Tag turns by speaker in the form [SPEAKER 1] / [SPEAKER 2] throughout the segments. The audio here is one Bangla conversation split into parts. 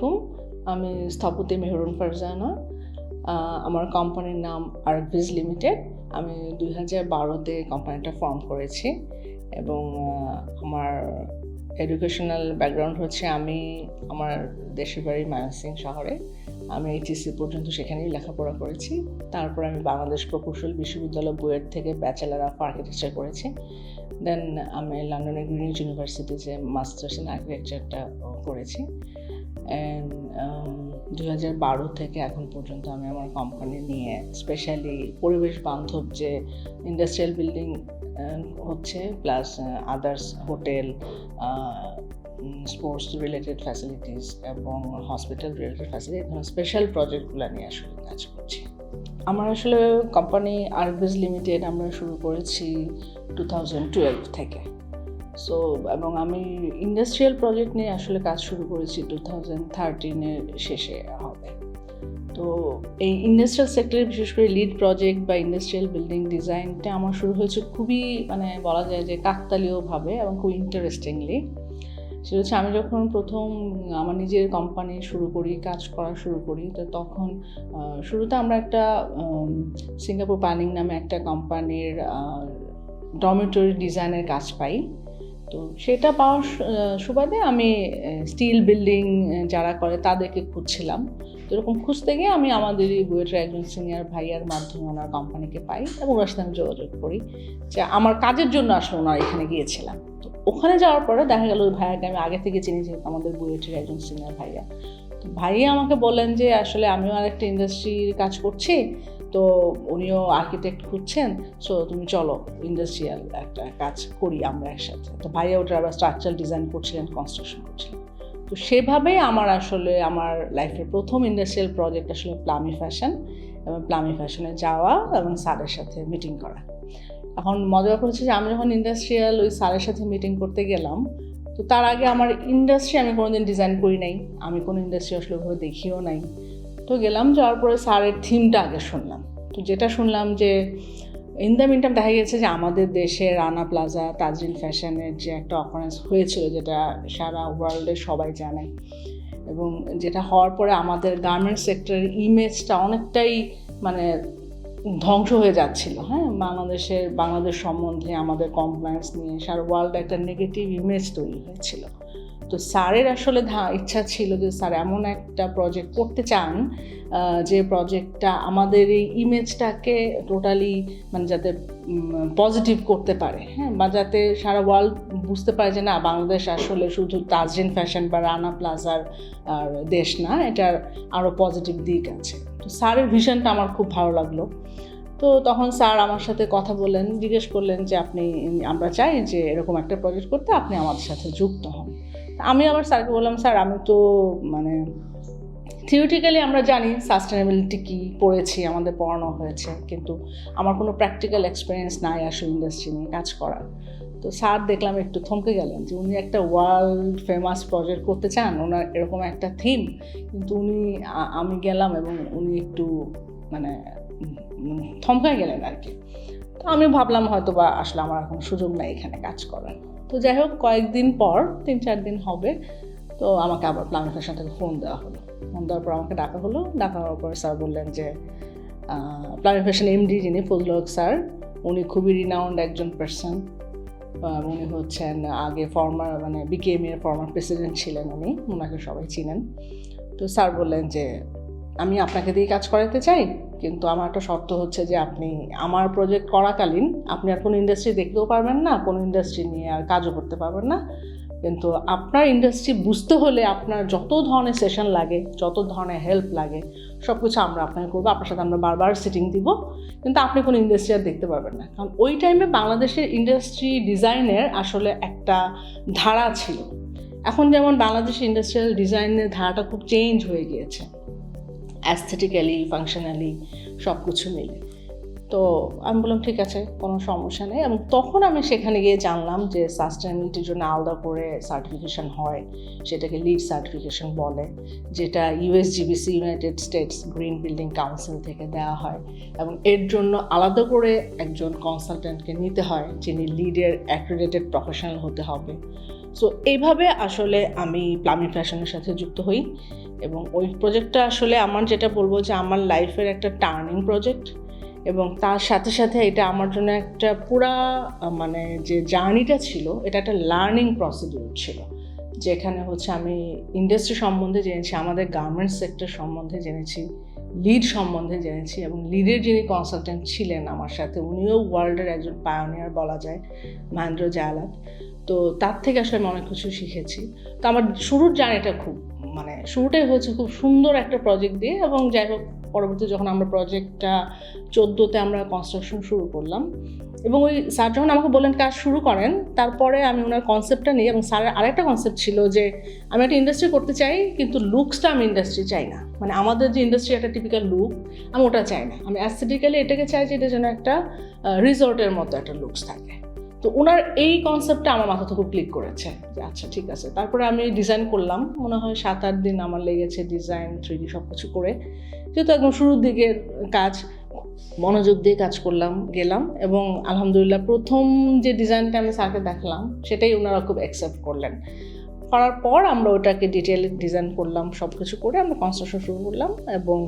[SPEAKER 1] আলাইকুম আমি স্থপতি মেহরুন ফারজানা। আমার কোম্পানির নাম আরভিজ লিমিটেড আমি দুই হাজার বারোতে কোম্পানিটা ফর্ম করেছি এবং আমার এডুকেশনাল ব্যাকগ্রাউন্ড হচ্ছে আমি আমার দেশের বাড়ি ময়মনসিং শহরে। আমি এইচএসসি পর্যন্ত সেখানেই লেখাপড়া করেছি। তারপর আমি বাংলাদেশ প্রকৌশল বিশ্ববিদ্যালয় বুয়েট থেকে ব্যাচেলার অফ আর্কিটেকচার করেছি। দেন আমি লন্ডনের গ্রিনিজ ইউনিভার্সিটিতে মাস্টার্স ইন আর্কিটেকচারটা করেছি। অ্যান্ড দুই হাজার বারো থেকে এখন পর্যন্ত আমি আমার কোম্পানি নিয়ে স্পেশালি পরিবেশ বান্ধব যে ইন্ডাস্ট্রিয়াল বিল্ডিং হচ্ছে plus others hotel sports related facilities এবং হসপিটাল রিলেটেড ফ্যাসিলিটি স্পেশাল প্রজেক্টগুলো নিয়ে আসলে কাজ করছি। আমার আসলে কোম্পানি আরবিজ লিমিটেড আমরা শুরু করেছি টু থাউজেন্ড টুয়েলভ থেকে। সো এবং আমি ইন্ডাস্ট্রিয়াল প্রজেক্ট নিয়ে আসলে কাজ শুরু করেছি টু থাউজেন্ড থার্টিনের শেষে হবে। তো এই ইন্ডাস্ট্রিয়াল সেক্টরে বিশেষ করে লিড প্রজেক্ট বা ইন্ডাস্ট্রিয়াল বিল্ডিং ডিজাইনটা আমার শুরু হয়েছে খুবই মানে বলা যায় যে কাকতালীয়ভাবে এবং খুব ইন্টারেস্টিংলি সেটা হচ্ছে আমি যখন প্রথম, আমার নিজের কোম্পানি শুরু করি, কাজ করা শুরু করি, তো তখন শুরুতে আমরা একটা সিঙ্গাপুর প্ল্যানিং নামে একটা কোম্পানির ডমিটরি ডিজাইনের কাজ পাই। তো সেটা পাওয়ার সুবাদে আমি স্টিল বিল্ডিং যারা করে তাদেরকে খুঁজছিলাম। তো এরকম খুঁজতে গিয়ে আমি আমাদের এই বুয়েটের একজন সিনিয়র ভাইয়ার মাধ্যমে ওনার কোম্পানিকে পাই এবং ওনার সাথে আমি যোগাযোগ করি যে আমার কাজের জন্য আসলে ওনার এখানে গিয়েছিলাম তো ওখানে যাওয়ার পরে দেখা গেল ওই ভাইয়াকে আমি আগে থেকে চিনি যেহেতু আমাদের বুয়েটের একজন সিনিয়র ভাইয়া। তো ভাইয়া আমাকে বলেন যে আসলে আমিও আরেকটা ইন্ডাস্ট্রির কাজ করছি তো উনিও আর্কিটেক্ট খুঁজছেন সো তুমি চলো ইন্ডাস্ট্রিয়াল একটা কাজ করি আমরা একসাথে। তো ভাইয়া ওটা আবার স্ট্রাকচার ডিজাইন করছিলেন কনস্ট্রাকশন করছিলেন। তো সেভাবেই আমার আসলে আমার লাইফের প্রথম ইন্ডাস্ট্রিয়াল প্রজেক্ট আসলে প্লামি ফ্যাশন এবং প্লামি ফ্যাশনে যাওয়া এবং স্যারের সাথে মিটিং করা। এখন মজার ব্যাপার হচ্ছে যে আমি যখন ইন্ডাস্ট্রিয়াল ওই স্যারের সাথে মিটিং করতে গেলাম, তো তার আগে আমার ইন্ডাস্ট্রি আমি কোনোদিন ডিজাইন করি নাই, আমি কোনো ইন্ডাস্ট্রি আসলে ওইভাবে দেখিও নাই। তো গেলাম, যাওয়ার পরে স্যারের থিমটা আগে শুনলাম। যেটা শুনলাম যে ইন দ্য মিনটাইম দেখা গেছে যে আমাদের দেশে রানা প্লাজা তাজরিন ফ্যাশনের যে একটা অকারেন্স হয়েছিল যেটা সারা ওয়ার্ল্ডে সবাই জানে এবং যেটা হওয়ার পরে আমাদের গার্মেন্টস সেক্টরের ইমেজটা অনেকটাই মানে ধ্বংস হয়ে যাচ্ছিল হ্যাঁ? বাংলাদেশের, বাংলাদেশ সম্বন্ধে আমাদের কমপ্লেন্স নিয়ে সারা ওয়ার্ল্ডে একটা নেগেটিভ ইমেজ তৈরি হয়েছিল। তো স্যারের আসলে ইচ্ছা ছিল যে স্যার এমন একটা প্রজেক্ট করতে চান যে প্রজেক্টটা আমাদের এই ইমেজটাকে টোটালি মানে যাতে পজিটিভ করতে পারে হ্যাঁ? বা যাতে সারা ওয়ার্ল্ড বুঝতে পারে যে না, বাংলাদেশ আসলে শুধু তাজরিন ফ্যাশন বা রানা প্লাজার দেশ না, এটার আরও পজিটিভ দিক আছে। তো স্যারের ভিশনটা আমার খুব ভালো লাগল। তো তখন স্যার আমার সাথে কথা বললেন জিজ্ঞেস করলেন যে আপনি, আমরা চাই যে এরকম একটা প্রজেক্ট করতে আপনি আমাদের সাথে যুক্ত হন। আমি আবার স্যারকে বললাম, স্যার, আমি তো মানে থিওরিটিক্যালি আমরা জানি সাস্টেনেবিলিটি কী পড়েছি, আমাদের পড়ানো হয়েছে, কিন্তু আমার কোনো প্র্যাকটিক্যাল এক্সপিরিয়েন্স নাই আসলে ইন্ডাস্ট্রি নিয়ে কাজ করার। তো স্যার দেখলাম একটু থমকে গেলেন যে উনি একটা ওয়ার্ল্ড ফেমাস প্রজেক্ট করতে চান, ওনার এরকম একটা থিম কিন্তু উনি আমি গেলাম এবং উনি একটু মানে থমকে গেলেন আর কি। তো আমি ভাবলাম হয়তো বা আসলে আমার এখন সুযোগ নাই এখানে কাজ করার। তো যাই হোক, কয়েকদিন পর, তিন চার দিন হবে, তো আমাকে আবার প্লামিং ফ্যাশন থেকে ফোন দেওয়া হলো। ফোন দেওয়ার পর আমাকে ডাকা হলো। ডাকা হওয়ার পর স্যার বললেন যে প্লামিং ফ্যাশন এমডি যিনি ফজল হক স্যার, উনি খুবই রিনাউন্ড একজন পার্সন উনি হচ্ছেন আগে ফর্মার মানে বিকেএম এর ফর্মার প্রেসিডেন্ট ছিলেন উনি ওনাকে সবাই চিনেন। তো স্যার বললেন যে, আমি আপনাকে দিয়ে কাজ করাতে চাই কিন্তু আমার একটা শর্ত হচ্ছে যে আপনি আমার প্রজেক্ট করাকালীন আপনি আর কোনো ইন্ডাস্ট্রি দেখতেও পারবেন না, কোনো ইন্ডাস্ট্রি নিয়ে আর কাজও করতে পারবেন না। কিন্তু আপনার ইন্ডাস্ট্রি বুঝতে হলে আপনার যত ধরনের সেশন লাগে, যত ধরনের হেল্প লাগে সব কিছু আমরা আপনাকে করব। আপনার সাথে আমরা বারবার সিটিং দিব। কিন্তু আপনি কোনো ইন্ডাস্ট্রি আর দেখতে পারবেন না। কারণ ওই টাইমে বাংলাদেশের ইন্ডাস্ট্রি ডিজাইনের আসলে একটা ধারা ছিল। এখন যেমন বাংলাদেশের ইন্ডাস্ট্রিয়াল ডিজাইনের ধারাটা খুব চেঞ্জ হয়ে গিয়েছে। অ্যাস্থেটিক্যালি ফাংশনালি সব কিছু মিলে তো আমি বললাম, ঠিক আছে, কোনো সমস্যা নেই। এবং তখন আমি সেখানে গিয়ে জানলাম যে সাস্টেনেবিলিটির জন্য আলাদা করে সার্টিফিকেশন হয়, সেটাকে লিড সার্টিফিকেশন বলে, যেটা USGBC United States green building council থেকে দেওয়া হয়। এবং এর জন্য আলাদা করে একজন কনসালটেন্টকে নিতে হয়, যিনি লিডের অ্যাক্রিডেটেড প্রফেশনাল হতে হবে। সো এইভাবে আসলে আমি প্লামিং ফ্যাশনের সাথে যুক্ত হই। এবং ওই প্রজেক্টটা আসলে আমার যেটা বলব যে আমার লাইফের একটা টার্নিং প্রজেক্ট এবং তার সাথে সাথে এটা আমার জন্য একটা পুরা মানে যে জার্নিটা ছিল, এটা একটা লার্নিং প্রসিডিউর ছিল। যেখানে হচ্ছে আমি ইন্ডাস্ট্রি সম্বন্ধে জেনেছি, আমাদের গার্মেন্টস সেক্টর সম্বন্ধে জেনেছি লিড সম্বন্ধে জেনেছি এবং লিডের যিনি কনসালটেন্ট ছিলেন আমার সাথে, উনিও ওয়ার্ল্ডের একজন পায়োনিয়ার বলা যায়, মহেন্দ্র জায়ালাত। তো তার থেকে আসলে আমি অনেক কিছু শিখেছি। তো আমার শুরুর জার্নিটা খুব মানে শুরুটাই হয়েছে খুব সুন্দর একটা প্রজেক্ট দিয়ে এবং যাই হোক, পরবর্তী যখন আমরা প্রজেক্টটা চোদ্দোতে আমরা কনস্ট্রাকশন শুরু করলাম এবং ওই স্যার যখন আমাকে বললেন, কাজ শুরু করেন। তারপরে আমি ওনার কনসেপ্টটা নিই এবং স্যারের আরেকটা কনসেপ্ট ছিল যে, আমি একটা ইন্ডাস্ট্রি করতে চাই, কিন্তু লুকসটা আমি ইন্ডাস্ট্রি চাই না। মানে আমাদের যে ইন্ডাস্ট্রি একটা টিপিক্যাল লুক আমি ওটা চাই না। আমি অ্যাস্থেটিক্যালি এটাকে চাই যে, এটা যেন একটা রিসর্টের মতো একটা লুকস থাকে। তো ওনার এই কনসেপ্টটা আমার মাথা থেকে ক্লিক করেছে যে আচ্ছা ঠিক আছে। তারপরে আমি ডিজাইন করলাম। মনে হয় সাত আট দিন আমার লেগেছে ডিজাইন থ্রি ডি সব কিছু করে। যেহেতু একদম শুরুর দিকের কাজ, মনোযোগ দিয়ে কাজ করলাম, গেলাম এবং আলহামদুলিল্লাহ প্রথম যে ডিজাইনটা আমি স্যারকে দেখলাম, সেটাই ওনারা খুব অ্যাকসেপ্ট করলেন। করার পর আমরা ওটাকে ডিটেলে ডিজাইন করলাম সব কিছু করে আমরা কনস্ট্রাকশন শুরু করলাম এবং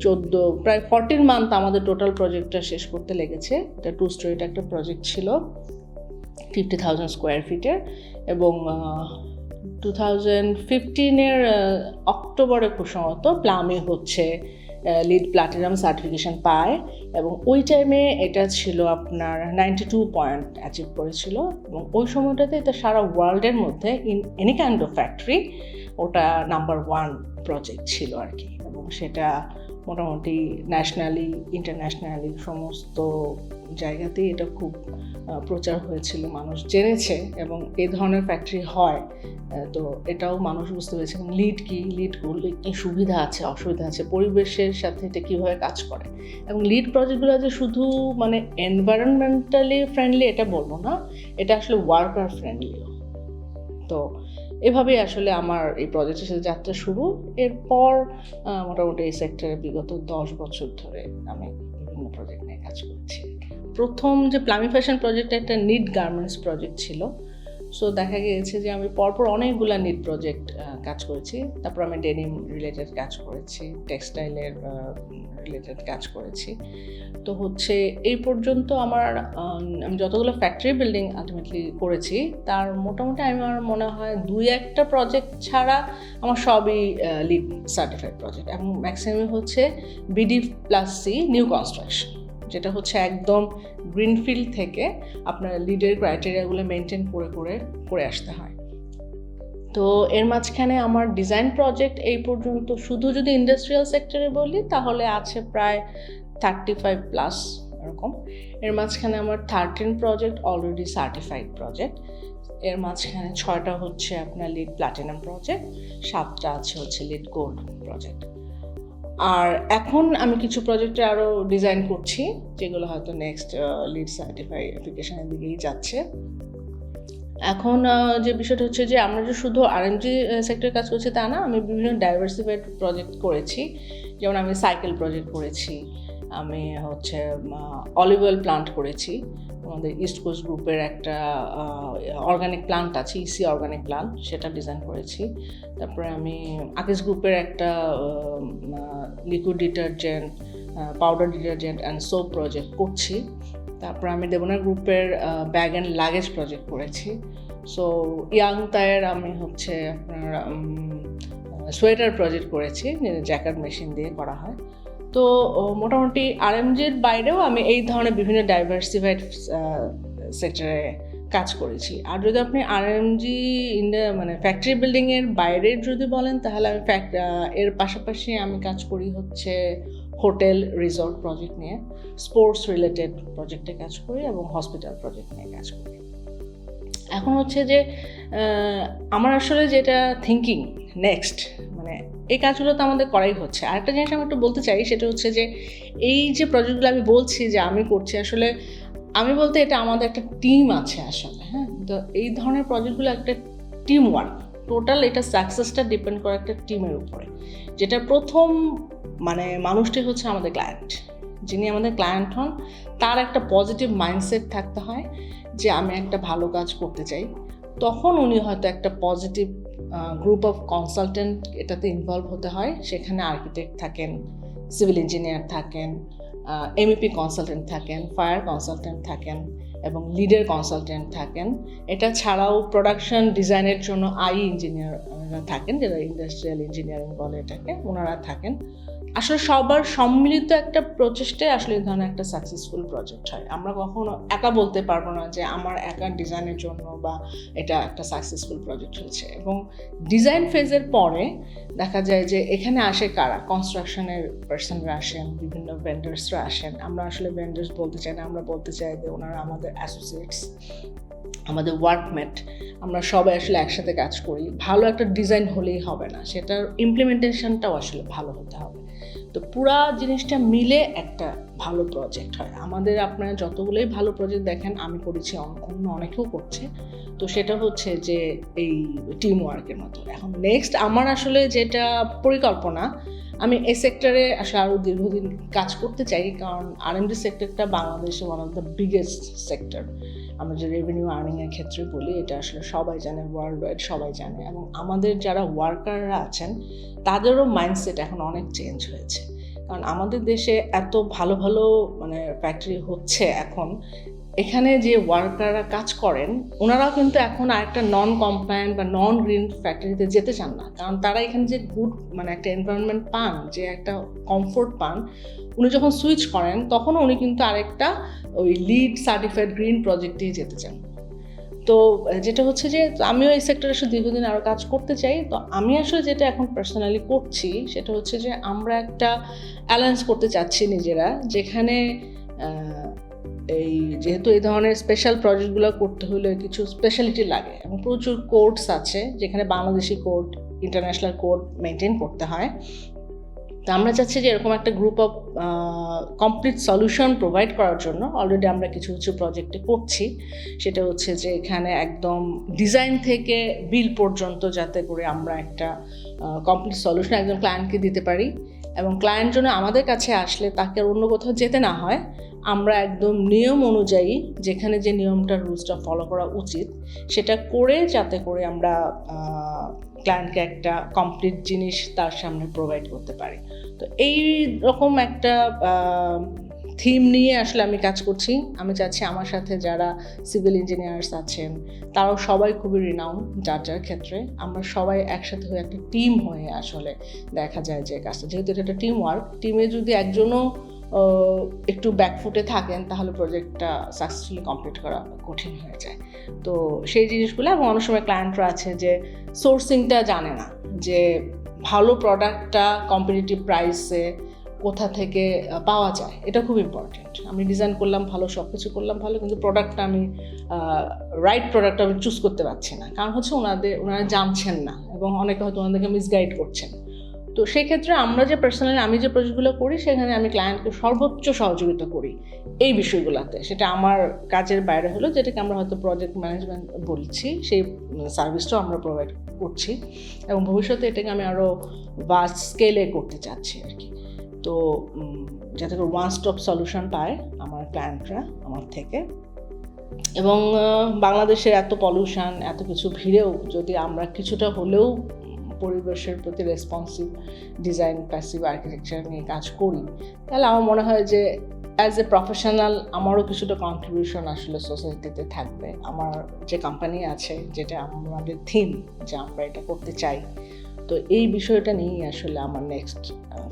[SPEAKER 1] চোদ্দ, প্রায় ফর্টিন মান্থ আমাদের টোটাল প্রজেক্টটা শেষ করতে লেগেছে। এটা টু স্টোরিটা একটা প্রজেক্ট ছিল ফিফটি থাউজেন্ড স্কোয়ার ফিটের এবং টু থাউজেন্ড ফিফটিনের অক্টোবরে সম্ভবত প্লামে হচ্ছে লিড প্লাটিনাম সার্টিফিকেশন পায় এবং ওই টাইমে এটা ছিল আপনার নাইনটি টু পয়েন্ট অ্যাচিভ করেছিল এবং ওই সময়টাতে এটা সারা ওয়ার্ল্ডের মধ্যে in any kind of factory ওটা নাম্বার ওয়ান প্রজেক্ট ছিল আর কি এবং সেটা মোটামুটি ন্যাশনালি ইন্টারন্যাশনালি সমস্ত জায়গাতেই এটা খুব প্রচার হয়েছিল, মানুষ জেনেছে এবং এ ধরনের ফ্যাক্টরি হয়। তো এটাও মানুষ বুঝতে পেরেছে এবং লিড কি? লিড করলে কী সুবিধা আছে, অসুবিধা আছে? পরিবেশের সাথে এটা কীভাবে কাজ করে? এবং লিড প্রজেক্টগুলো যে শুধু মানে এনভায়রনমেন্টালি ফ্রেন্ডলি এটা বলব না, এটা আসলে ওয়ার্কার ফ্রেন্ডলিও তো এভাবেই আসলে আমার এই প্রজেক্টের সাথে যাত্রা শুরু। এরপর মোটামুটি এই সেক্টরে বিগত দশ বছর ধরে আমি বিভিন্ন প্রজেক্ট নিয়ে কাজ করছি। প্রথম যে প্লামি ফ্যাশন প্রজেক্ট একটা নিট গার্মেন্টস প্রজেক্ট ছিল। সো দেখা গিয়েছে যে আমি পরপর অনেকগুলা নিট প্রজেক্ট কাজ করেছি। তারপর আমি ডেনিম রিলেটেড কাজ করেছি টেক্সটাইলের রিলেটেড কাজ করেছি। তো হচ্ছে এই পর্যন্ত আমার আমি যতগুলো ফ্যাক্টরি বিল্ডিং আলটিমেটলি করেছি, তার মোটামুটি আমার মনে হয় দুই একটা প্রজেক্ট ছাড়া আমার সবই লিড সার্টিফাইড প্রজেক্ট এবং ম্যাক্সিমাম হচ্ছে BD plus C new construction যেটা হচ্ছে একদম গ্রিনফিল্ড থেকে আপনার লিডের ক্রাইটেরিয়াগুলো মেনটেন করে করে করে আসতে হয়। তো এর মাঝখানে আমার ডিজাইন প্রজেক্ট এই পর্যন্ত, শুধু যদি ইন্ডাস্ট্রিয়াল সেক্টরে বলি, তাহলে আছে প্রায় থার্টি ফাইভ প্লাস এরকম। এর মাঝখানে আমার thirteen project already certified project এর মাঝখানে ছয়টা হচ্ছে আপনার লিড প্লাটিনাম প্রজেক্ট সাতটা আছে হচ্ছে লিড গোল্ড প্রজেক্ট আর এখন আমি কিছু প্রজেক্টে আরও ডিজাইন করছি, যেগুলো হয়তো নেক্সট লিড সার্টিফাই অ্যাপ্লিকেশনের দিকেই যাচ্ছে। এখন যে বিষয়টা হচ্ছে যে আমরা যে শুধু আরএমজি সেক্টরে কাজ করছি তা না, আমি বিভিন্ন ডাইভার্সিফাইড প্রজেক্ট করেছি। যেমন আমি সাইকেল প্রজেক্ট করেছি, আমি হচ্ছে অলিভ অয়েল প্লান্ট করেছি। আমাদের ইস্ট কোস্ট গ্রুপের একটা অর্গানিক প্লান্ট আছে ইসি অর্গানিক প্লান্ট সেটা ডিজাইন করেছি। তারপরে আমি আকিস গ্রুপের একটা liquid detergent powder detergent and soap project করছি। তারপর আমি দেবনা গ্রুপের ব্যাগ অ্যান্ড লাগেজ প্রজেক্ট করেছি। সো ইয়াং তায়ের আমি হচ্ছে আপনার সোয়েটার প্রজেক্ট করেছি জ্যাকেট মেশিন দিয়ে করা হয়। তো মোটামুটি আরএমজির বাইরেও আমি এই ধরনের বিভিন্ন ডাইভার্সিফাইড সেক্টরে কাজ করেছি। আর যদি আপনি আরএমজি মানে ফ্যাক্টরি বিল্ডিংয়ের বাইরের যদি বলেন, তাহলে আমি এর পাশাপাশি আমি কাজ করি হচ্ছে হোটেল রিসর্ট প্রজেক্ট নিয়ে স্পোর্টস রিলেটেড প্রজেক্টে কাজ করি এবং হসপিটাল প্রজেক্ট নিয়ে কাজ করি। এখন হচ্ছে যে আমার আসলে যেটা থিঙ্কিং নেক্সট মানে এই কাজগুলো তো আমাদের করাই হচ্ছে। আরেকটা জিনিস আমি একটু বলতে চাই, সেটা হচ্ছে যে, এই যে প্রজেক্টগুলো আমি বলছি যে, আমি করছি, আসলে আমি বলতে এটা আমাদের একটা টিম আছে আসলে হ্যাঁ? তো এই ধরনের প্রজেক্টগুলো একটা টিম ওয়ার্ক টোটাল এটা সাকসেসটা ডিপেন্ড করে একটা টিমের উপরে। যেটা প্রথম মানে মানুষটি হচ্ছে আমাদের ক্লায়েন্ট যিনি আমাদের ক্লায়েন্ট হন, তার একটা পজিটিভ মাইন্ডসেট থাকতে হয় যে আমি একটা ভালো কাজ করতে চাই। তখন উনি হয়তো একটা পজিটিভ গ্রুপ অফ কনসালটেন্ট এটাতে ইনভলভ হতে হয়। সেখানে আর্কিটেক্ট থাকেন সিভিল ইঞ্জিনিয়ার থাকেন এমইপি কনসালটেন্ট থাকেন ফায়ার কনসালটেন্ট থাকেন এবং লিডের কনসালটেন্ট থাকেন। এটা ছাড়াও প্রোডাকশন ডিজাইনের জন্য আই ইঞ্জিনিয়াররা থাকেন, যারা ইন্ডাস্ট্রিয়াল ইঞ্জিনিয়ারিং বলে এটাকে, ওনারা থাকেন। আসলে সবার সম্মিলিত একটা প্রচেষ্টায় আসলে এই ধরনের একটা সাকসেসফুল প্রজেক্ট হয়। আমরা কখনো একা বলতে পারব না যে আমার একা ডিজাইনের জন্য বা এটা একটা সাকসেসফুল প্রজেক্ট হয়েছে। এবং ডিজাইন ফেজের পরে দেখা যায় যে এখানে আসে কারা? কনস্ট্রাকশনের পার্সনরা আসেন, বিভিন্ন ভেন্ডার্সরা আসেন। আমরা আসলে ভেন্ডার্স বলতে চাই না, আমরা বলতে চাই যে ওনারা আমাদের অ্যাসোসিয়েটস আমাদের ওয়ার্কমেট আমরা সবাই আসলে একসাথে কাজ করি। ভালো একটা ডিজাইন হলেই হবে না, সেটার ইমপ্লিমেন্টেশনটাও আসলে ভালো হতে হবে। তো পুরা জিনিসটা মিলে একটা ভালো প্রজেক্ট হয়। আমাদের আপনারা যতগুলোই ভালো প্রজেক্ট দেখেন, আমি করেছি অন- অন্য অনেকেও করছে। তো সেটা হচ্ছে যে এই টিম ওয়ার্কের মতো। এখন নেক্সট আমার আসলে যেটা পরিকল্পনা, আমি এই সেক্টরে আসলে আরও দীর্ঘদিন কাজ করতে চাই, কারণ আরএমডি সেক্টরটা বাংলাদেশে one of the biggest sector আমরা যে রেভিনিউ আর্নিংয়ের ক্ষেত্রে বলি, এটা আসলে সবাই জানে ওয়ার্ল্ড ওয়াইড সবাই জানে। এবং আমাদের যারা ওয়ার্কাররা আছেন, তাদেরও মাইন্ডসেট এখন অনেক চেঞ্জ হয়েছে। কারণ আমাদের দেশে এত ভালো ভালো মানে ফ্যাক্টরি হচ্ছে এখন। এখানে যে ওয়ার্কাররা কাজ করেন, ওনারাও কিন্তু এখন আরেকটা নন কমপ্লায়েন্ট বা নন গ্রিন ফ্যাক্টরিতে যেতে চান না। কারণ তারা এখানে যে গুড মানে একটা এনভায়রনমেন্ট পান, যে একটা কমফোর্ট পান, উনি যখন সুইচ করেন তখন উনি কিন্তু আরেকটা ওই লিড সার্টিফাইড গ্রিন প্রজেক্টেই যেতে চান। তো যেটা হচ্ছে যে, আমিও এই সেক্টরে আসলে দীর্ঘদিন আরও কাজ করতে চাই। তো আমি আসলে যেটা এখন পার্সোনালি করছি, সেটা হচ্ছে যে, আমরা একটা অ্যালায়েন্স করতে চাচ্ছি নিজেরা, যেখানে এই যেহেতু এই ধরনের স্পেশাল প্রজেক্টগুলো করতে হলে কিছু স্পেশালিটি লাগে এবং প্রচুর কোর্টস আছে, যেখানে Bangladeshi court international court maintain করতে হয়। তো আমরা চাচ্ছি যে এরকম একটা group of complete solution provide করার জন্য অলরেডি আমরা কিছু কিছু প্রজেক্টে করছি। সেটা হচ্ছে যে এখানে একদম ডিজাইন থেকে বিল পর্যন্ত যাতে করে আমরা একটা কমপ্লিট সলিউশন একদম ক্লায়েন্টকে দিতে পারি। এবং ক্লায়েন্ট জন্য আমাদের কাছে আসলে তাকে আর অন্য কোথাও যেতে না হয়। আমরা একদম নিয়ম অনুযায়ী যেখানে যে নিয়মটা, রুলসটা ফলো করা উচিত, সেটা করে যাতে করে আমরা ক্লায়েন্টকে একটা কমপ্লিট জিনিস তার সামনে প্রোভাইড করতে পারি। তো এই রকম একটা থিম নিয়ে আসলে আমি কাজ করছি। আমি চাচ্ছি আমার সাথে যারা সিভিল ইঞ্জিনিয়ার্স আছেন, তারাও সবাই খুবই রিনাউন যার যার ক্ষেত্রে। আমরা সবাই একসাথে হয়ে একটা টিম হয়ে আসলে দেখা যায় যে কাজটা। যেহেতু এটা একটা টিম ওয়ার্ক টিমে যদি একজনও একটু ব্যাকফুটে থাকেন, তাহলে প্রজেক্টটা সাকসেসফুলি কমপ্লিট করা কঠিন হয়ে যায়। তো সেই জিনিসগুলো এবং অনেক সময় ক্লায়েন্টরা আছে যে সোর্সিংটা জানে না, যে ভালো প্রোডাক্টটা কম্পিটিটিভ প্রাইসে কোথা থেকে পাওয়া যায়, এটা খুব ইম্পর্টেন্ট আমি ডিজাইন করলাম ভালো সব কিছু করলাম ভালো, কিন্তু প্রোডাক্টটা আমি রাইট প্রোডাক্ট আমি চুজ করতে পারছি না। কারণ হচ্ছে ওনাদের, ওনারা জানছেন না এবং অনেকে হয়তো ওনাদেরকে মিসগাইড করছেন। তো সেই ক্ষেত্রে আমরা যে পার্সোনালি আমি যে প্রজেক্টগুলো করি, সেখানে আমি ক্লায়েন্টকে সর্বোচ্চ সহযোগিতা করি এই বিষয়গুলোতে। সেটা আমার কাজের বাইরে হলো, যেটাকে আমরা হয়তো প্রজেক্ট ম্যানেজমেন্ট বলছি, সেই সার্ভিসটাও আমরা প্রোভাইড করছি এবং ভবিষ্যতে এটাকে আমি আরও ভাস্ট স্কেলে করতে চাচ্ছি আর কি। তো যাতে করে ওয়ান স্টপ সলিউশন পায় আমার ক্লায়েন্টরা আমার থেকে। এবং বাংলাদেশের এত পলিউশন এত কিছু ভিড়েও যদি আমরা কিছুটা হলেও পরিবেশের প্রতি রেসপন্সিভ ডিজাইন প্যাসিভ আর্কিটেকচার নিয়ে কাজ করি, তাহলে আমার মনে হয় যে অ্যাজ এ প্রফেশনাল আমারও কিছুটা কন্ট্রিবিউশন আসলে সোসাইটিতে থাকবে। আমার যে কোম্পানি আছে, যেটা আমাদের থিম যে আমরা এটা করতে চাই, তো এই বিষয়টা নিয়েই আসলে আমার নেক্সট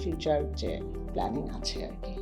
[SPEAKER 1] ফিউচার যে প্ল্যানিং আছে আর কি।